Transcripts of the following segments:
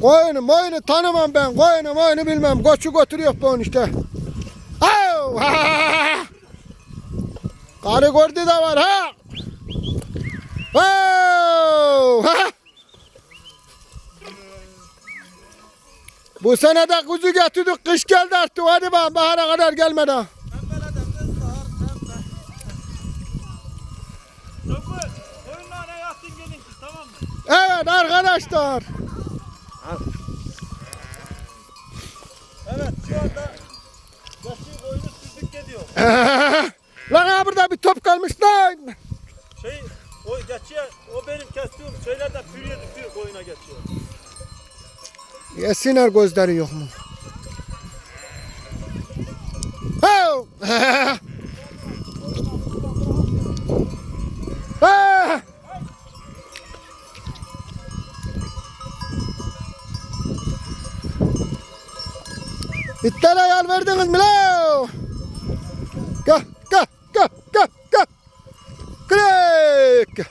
Koyunu moyunu tanımam ben. Koyunu moyunu bilmem. Koçu götürüyor bu işte. Karı gördü de var ha. Ha! Bu sene de kuzu getirdik. Kış geldi artık. Hadi bakalım bahara kadar mı? Evet arkadaşlar. Lan ha burada bir top kalmış lan. Şey o geçiyor o benim kestiğim şeylerden pürüyor pürüyor oyuna geçiyor. Yesinler gözleri yok mu? İtlere yal verdiniz mi la? Gel, gel, gel, gel, gel. Klik.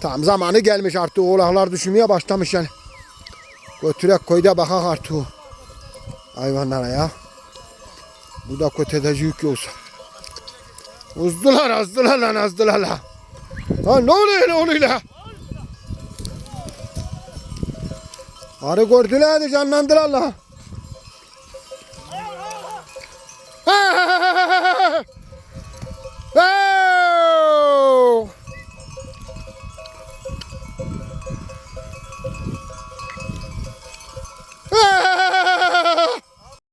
Tam zamanı gelmiş artık oğlaklar düşmeye başlamış yani. Götürek koyda bakak artık. Hayvanlara ya. Bu da kötedeci yük yoksa. Uzdular azdılar lan azdılar lan. Lan ne oluyor ne oluyor lan? Arı gördüler de canlandılar lan.